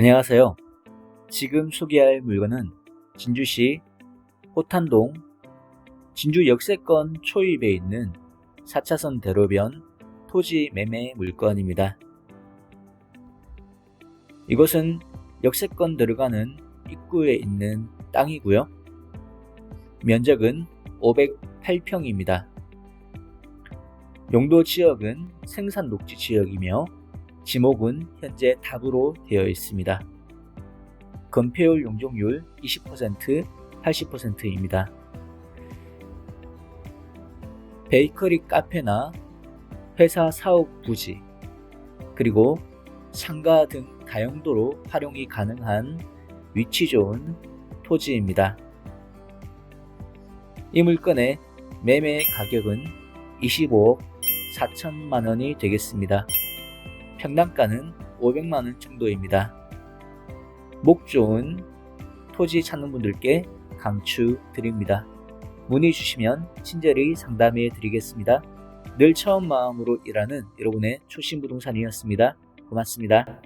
안녕하세요. 지금 소개할 물건은 진주시 호탄동 진주 역세권 초입에 있는 4차선 대로변 토지 매매 물건입니다. 이곳은 역세권 들어가는 입구에 있는 땅이고요. 면적은 508평입니다. 용도 지역은 생산 녹지 지역이며 지목은 현재 답으로 되어 있습니다. 건폐율 용적률 20%, 80%입니다. 베이커리 카페나 회사 사업 부지, 그리고 상가 등 다용도로 활용이 가능한 위치 좋은 토지입니다. 이 물건의 매매 가격은 25억 4천만 원이 되겠습니다. 평당가는 500만 원 정도입니다. 목 좋은 토지 찾는 분들께 강추 드립니다. 문의 주시면 친절히 상담해 드리겠습니다. 늘 처음 마음으로 일하는 여러분의 초심 부동산이었습니다. 고맙습니다.